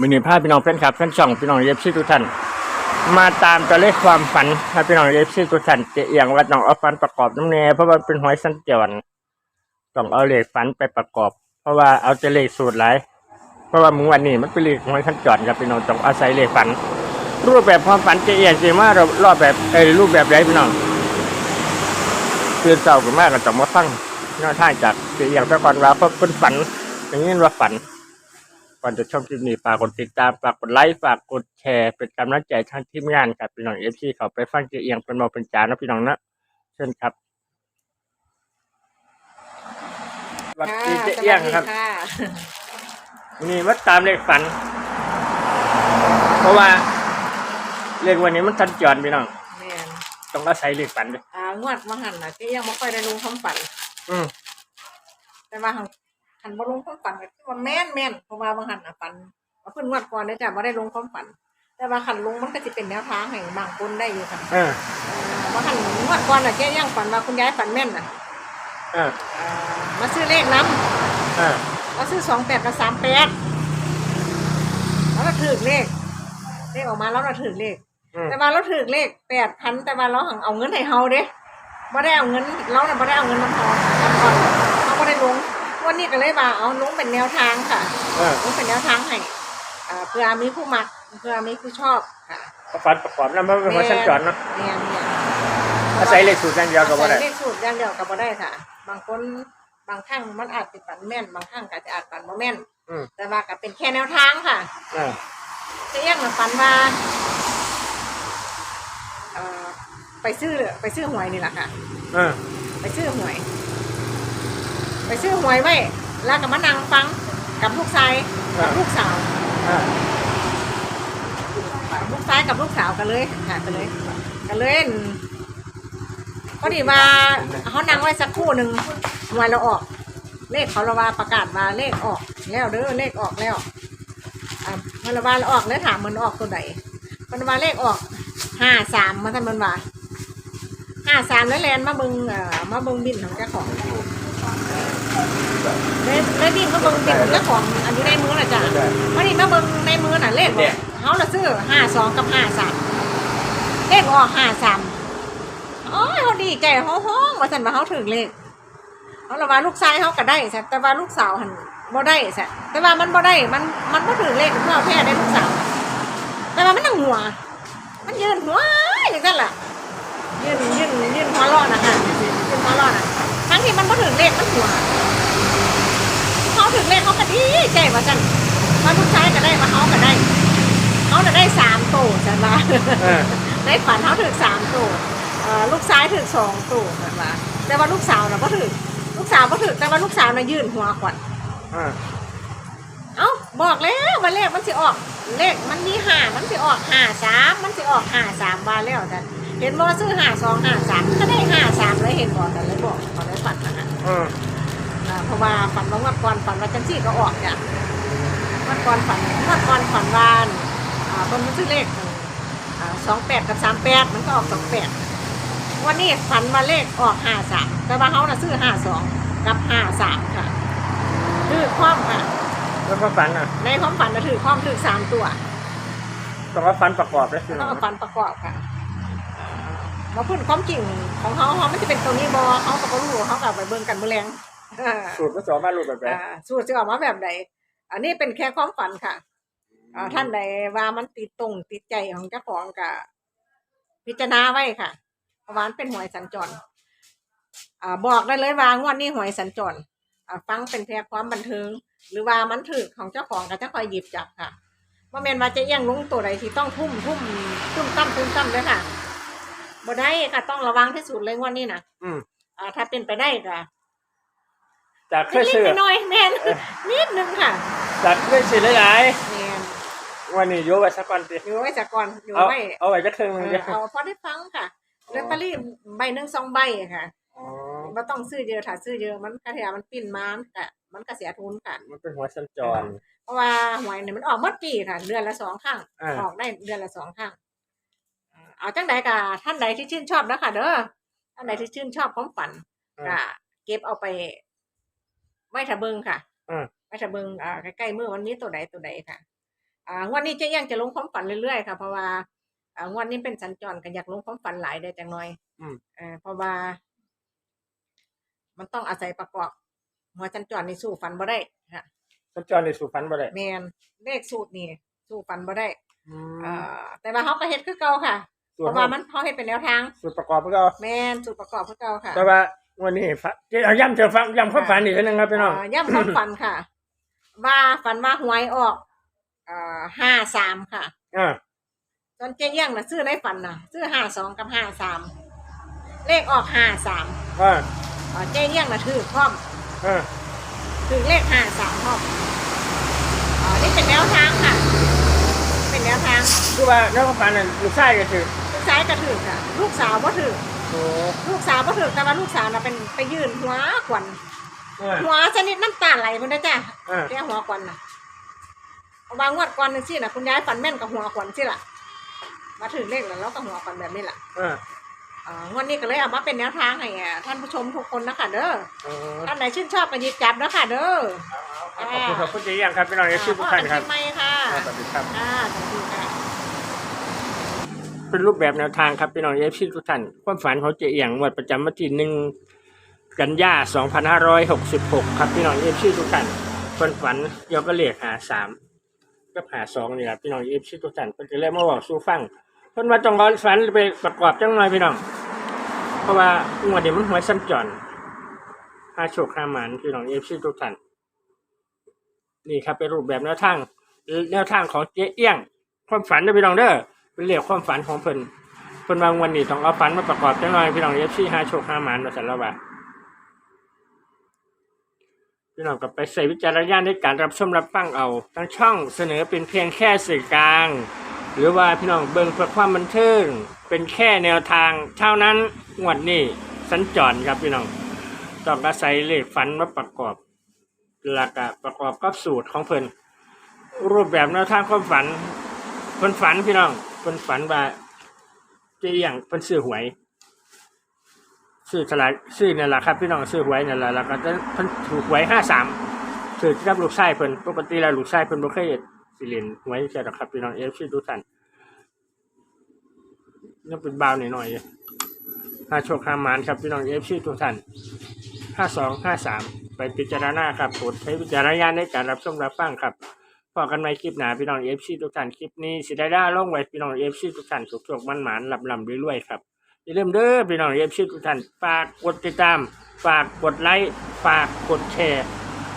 มือนี้าพี่น้องแฟนคลับแฟนช่องพี่น้องเอฟซีทุกท่านมาตามตัวเลขความฝันให้พี่น้องเอฟซีทุกท่านเจะเอียงวัดหนองเอาฝันประกอบน้ำเนเพราะว่าเป็นหวยสัญจรต้องเอาเลขฝันไปประกอบ เพราะว่าเอาแต่เลขสูตรหลายเพราะว่ามึงวันนี้มันเป็นเลขหวยสัญจรครับพี่น้องต้องอาศัยเลขฝัน รูปแบบความฝันเจะเอียงจริงว่าเรารอบแบบเอ้รูปแบบไรพี่น้องเคือนเศร้ากันมากก็ต้องมาฟังแนวทางจากเจะเอียงไปก่อนว่าเพราะเป็นฝันอย่างนี้ว่าฝัน ก่อนจะชมคลิปนี้ฝากกดติดตามฝากกดไลค์ฝากกดแชร์ เป็นกำลังใจทางทีมงานครับพี่น้องเอฟซีเขาไปฟังเจียงเป็นมาเป็นจานนะพี่น้องนะเชิญครับสวัสดีเจียงครับค่ะนี่ว่าตามเลขฝัน เพราะว่าเลขวันนี้มันทันจรพี่น้องแม่นต้องอาศัยเลขฝันด้วยอ่างวดมาหันน่ะก็ยังไม่ค่อยได้ลงความฝัน อืมแต่ว่า หันหันมาลงความฝันก็คือว่าแม่นแม่นเพราะว่าบางหันน่ะฝันว่าเพิ่นงวดก่อนเนี่ยจ้ะบ่ได้ลงความฝัน แต่ว่าขันลงมันก็จะเป็นแนวทางให้บางคนได้อยู่ค่ะเออเอ่อว่าหันงวดก่อนน่ะเจ๊ยังฝันว่าคุณยายฝันแม่นน่ะเอออ่ามาซื้อเลขน้เออำมาซื้อสองแปดกับสามแปดแล้วเราถือเลขเลขออกมาแล้วเราถือเลข อืมแต่ว่าเราถือเลขแปดพันแต่ว่าเราหังเอาเงินให้เฮาเด้ไม่ได้เอาเงินเราเนี่ยไม่ได้เอาเงินน้ำเฮาน้ำเฮาเราไม่ได้ลง วันนี้ก็เลยว่าเอาลงเป็นแนวทางค่ะเออลงเป็นแนวทางให้อ่าเพื่อมีผู้มักเพื่อมีผู้ชอบค่ะก็ฝันประกอบแล้วมันเป็นหวยสัญจรเนาะเนี่ยเนี่ยอาศัยเลขสูตรอย่างเดียวก็บ่ได้อาศัยเลขสูตรอย่างเดียวก็บ่ได้ค่ะ บางคนบางครั้งมันอาจจะฝันแม่น บางครั้งก็จะอาจฝันบ่แม่น อืมแต่ว่าก็เป็นแค่แนวทางค่ะ เออเจะยังมาฝันว่าเอ่อไปซื้อไปซื้อหวยนี่แหละค่ะเออไปซื้อหวย ไปซื้อหวยไว้ แล้วก็มานั่งฟังกับลูกชายกับลูกสาวเออลูกชายกับลูกสาวกันเลยค่ะกันเลยกันเลยพอดีว่าเขานั่งไว้สักครู่หนึ่งหวยเราออก เลขเขาละว่าประกาศว่าเลขออกแล้วเด้อเลขออกแล้วอ่ามันละว่าออกแล้วถามมันออกตัวไหนมันว่าเลขออกห้าสามมันท่านมันว่าห้าสามแล้วแลนมาเบิงเอ่อมาเบิงบินของเจ้าของ เลยเลยบินมาเบิงบินของเจ้าของอันนี้ในมือน่ะจ้ะวันนี้มาเบิงในมือน่ะเลขออกเขาละซื้อห้าสองกับห้าสามเลขออกห้าสามโอ้ยเขาดีใจเขาห้องว่าสันว่าเขาถึงเลขเขาละว่าลูกชายเขาก็ได้ใช่แต่ว่าลูกสาวหันบ่ได้ใช่แต่ว่ามันบ่ได้มันมันบ่ถือเลขเพื่อแพ้ได้ลูกสาว แต่ว่ามันนั่งหัว มันยืนหัวอย่างนั้นล่ะยืนยืนยืนหัวเร้อนนะคะยืนหัวเร้อนอะทั้งที่มันบ่ถือเลขมันหัว เขาถือเลขเขาก็ดีใจว่าจันว่าลูกชายก็ได้ว่าเขาก็ได้เขาจะได้สามโตใช่ไหมเออในฝันเขาถึงสามตัวเอ่อลูกซ้ายถึงสองตัวแบบว่าแต่ว่าลูกสาวน่ะก็ถึงลูกสาวก็ถึงแต่ว่าลูกสาวน่ะยื่นหัวขวัญเออเอ้าบอกแล้วว่าเลขมันสิออกเลขมันมีห้ามันสิออกห้าสามมันสิออกห้าสามมาแล้วแต่เห็นว่าซื้อห้าสองห้าสามก็ได้ห้าสามเลยเห็นบอกแต่เลยบอกตอนได้ฝันนะคะ เอออ่าเพราะว่าฝันว่าวัดก่อนฝันว่าจันซี่ก็ออกจ้ะวัดก่อนฝันวัดก่อนฝันวานอ่าคนมันซื้อเลขสองแปดกับสามแปดมันก็ออกสองแปดวันนี้ฝันว่าเลขออกห้าสามแต่ว่าเขาน่ะซื้อห้าสองกับห้าสามค่ะถือความค่ะแล้วก็ฝันอะ ในความฝันน่ะถือความถือสามตัวต้องเอาฝันประกอบด้วยพี่ต้น้อองงเอาฝันประกอบค่ะมาพูดความจริงของเขาเขามันจะเป็นตัวนี้บอเขาก็บ่รู้เขากับไปเบิ่งกันเมื่อแรงเออ สูตรก็สอนมารูปแบบไหนอ่าสูตรจะออกมาแบบใดอันนี้เป็นแค่ความฝันค่ะอ่าท่านใดว่ามันติดตรงติดใจของเจ้าของกับพิจารณาไว้ค่ะเพราะวามันเป็นหวยสัญจรอ่าบอกได้เลยว่างวดนี้หวยสัญจรอ่าฟังเป็นแค่ความบันเทิง หรือว่ามันถือของเจ้าของก็จะคอยหยิบจับค่ะว่าแมนว่าจะเอียงลงตัวใดที่ต้องทุ่มทุ่มทุ่มตั้มทุ่มตั้มเลยค่ะบ่ได้ค่ะต้องระวังที่สุดเลยงวดนี้นะอืมอ่าถ้าเป็นไปได้ก็ จากเคยนิซื้อดๆหน่อยๆแม่นนิดนึงค่ะ จากเคยซื้อหลายแม่นๆวันนี้โยไว้สักก่อนสิอยู่ไว้จากก่อนอยู่เอาไว้เอาไว้จะครึ่งเอหนึงอเดียวเอาพอได้ฟังค่ะลอตเตอรี่ใบหนึ่งสองใบอะค่ะอ๋อว่าต้องซื้อเยอะถ้าซื้อเยอะมันกระเทียมันปิ้นมาแต่มันก็เสียทุนค่ะ มันเป็นหัวสัญจร เพราะว่าหวยเนี่ยมันออกเมื่อปีค่ะ เดือนละสองครั้งอ่า ออกได้เดือนละสองครั้งอ่าเอาจังใดกะท่านใดที่ชื่นชอบนะคะเด้อท่านใดที่ชื่นชอบความฝันกะเก็บเอาไป ไว้ถ้าเบิงค่ะอืมไว้ถ้าเบิงอ่าใกล้ๆมือวันนี้ตัวใดตัวใดค่ะ อ่างวดนี้เจะยังจะลงความฝันเรื่อยๆค่ะ เพราะว่าอ่างวดนี้เป็นสัญจรกันอยากลงความฝันหลายได้จังหน่อยอืม เออเพราะว่า มันต้องอาศัยประกอบหัวสัญจรนี่สู้ฝันบ่ได้ค่ะ สัญจรในสู่ฝันบ่ได้แมนเลขสูตรนี่สู้ฝันบ่ได้ อืเอ่มอแต่ว่าเขาก็เฮ็ดคือเก่าค่ะสูเพตรราะว่ามันเขาเฮ็ดเป็นแนวทาง สูตรประกอบเพื่อเอาแมนสูตรประกอบคือเก่าค่ะ แต่ว่า วันนี้ฝันเอาย้ำเจอฟังย้ำความฝันอีกทีหนึงครับพี่น้องาย่ำความฝันค่ะ ว่าฝันว่าหวยออกเอ่อห้าสามค่ะ อ่าตอนเจ๊เอี้ยังน่ะซื้อในฝันน่ะ ซื้อห้าสองกับห้าสามเลขออกห้าสามอ่าเจ๊เอี้ยังน่ะถือพร้อม อ่าถือเลขห้าสามพร้อมอ๋อ นี่เป็นแนวทางค่ะ เป็นแนวทางคือว่าแล้วความฝันนั่นลูกชายก็คือลูกชายก็ถือค่ะ ลูกสาวก็ถือ โอ้ลูกสาวก็ถือแต่ว่าลูกสาวน่ะเป็นไปยืนหัวขวัญอ่าหัวชนิดน้ำตาไหลมันนะจ้ะอ่าแก้หัวขวัญน่ะเอาวางงวดก่อนนึงสิน่ะคุณยายฝันแม่นกับหัวขวัญสิล่ะ มาถึงเลขแล้วเราก็หัวขวัญแบบนี้ล่ะอ่าอ่างวดนี้ก็เลยเอามาเป็นแนวทางให้อะท่านผู้ชมทุกคนนะคะเด้อเออท่านไหนชื่นชอบก็หยิบจับนะคะเด้อขอบคุณครับคุณเจียงครับพี่น้องเอฟซีทุกท่านครับอ่พ่ออัญชิไม่ค่ะ สวัสดีครับ อ่าสวัสดีค่ะ เป็นรูปแบบแนวทางครับพี่น้องเอฟซีทุกท่านความฝันของเจียงวันประจำวันที่หนึ่งกันยา2566 ครับพี่น้องเอฟซีทุกท่านคนฝันเกี่ยวก็เลขหาสามก็หาสองนี่แหละพี่น้องเอฟซีทุกท่านเพิ่นจะเล่มาบอกสู้ฟังเพิ่นว่าต้องรอฝันไปประกอบจังหน่อยพี่น้อง เพราะว่างวดนี้มันหวยซ้ำจอนหาโชคหาหมานพี่น้องเอฟซีทุกท่านนี่ครับเป็นรูปแบบแนวทางแนวทางของเจ๊เอี้ยง ความฝันเด้พี่น้องเด้อ เป็นเรียกความฝันของเพิ่นเพิ่นวางวันนี้ต้องเอาฝันมาประกอบจังหน่อยพี่น้องเอฟซีหาโชคหาหมานมาสั่นล้วว่าพี่น้องก็ไปใส่วิจารณญาณในการรับชมรับฟังเอาทั้งช่องเสนอเป็นเพียงแค่สื่อกลาง หรือว่าพี่น้องเบิ่งเพื่อความบันเทิงเป็นแค่แนวทางเท่านั้นงวดนี้สัญจรครับพี่น้องต้องอาศัยเลขฝันมาประกอบหลักอะประกอบกับสูตรของเพิ่นรูปแบบแนวทางความฝันเพิ่นฝันพี่น้อง เพิ่นฝันว่าเจียงเพิ่นซื้อหวยซื้อสลากซื้อนี่นแหละครับพี่น้องซื้อหวยนี่นแหละแล้วก็จะเพิ่นถูกหวยห้าสามซื้อกับลูกชายเพิ่นปกติแล้วลูกชายเพิ่นบ่เคยสิเล่นหวยใช่หรอกครับพี่น้องเอฟซีทุกท่านนี่เป็นบาวหน่อยๆอยห้าโชคห้ามานครับพี่น้องเอฟซีทุกท่านห้าสองห้าสามไปพิจารณาครับโปรดใช้วิจารณญาณในการรับชมรับฟังครับ พอกันใหมคลิปหนาพี่น้องเอฟซีทุกท่านคลิปนี้สิได้ด้าลงไว้พี่น้องเอฟซีทุกท่านสุขสุขมันหมานลำลำรวยๆครับอย่าลืมเด้อพี่น้องเอฟซีทุกท่านฝากกดติดตาม ฝากกดไลค์ฝากกดแชร์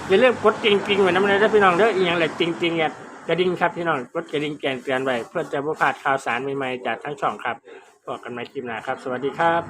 อย่าลืมกดจริงๆไว้น้ำเลยเด้อพี่น้องเด้ออีกอย่างแหละจริงๆเนี่ยกระดิ่งครับพี่น้องกดกระดิ่งแกนเตือนไว้เพื่อจะบ่พลาดข่าวสารใหม่ๆจากทั้งช่องครับพอกันใหมคลิปหนาครับ สวัสดีครับ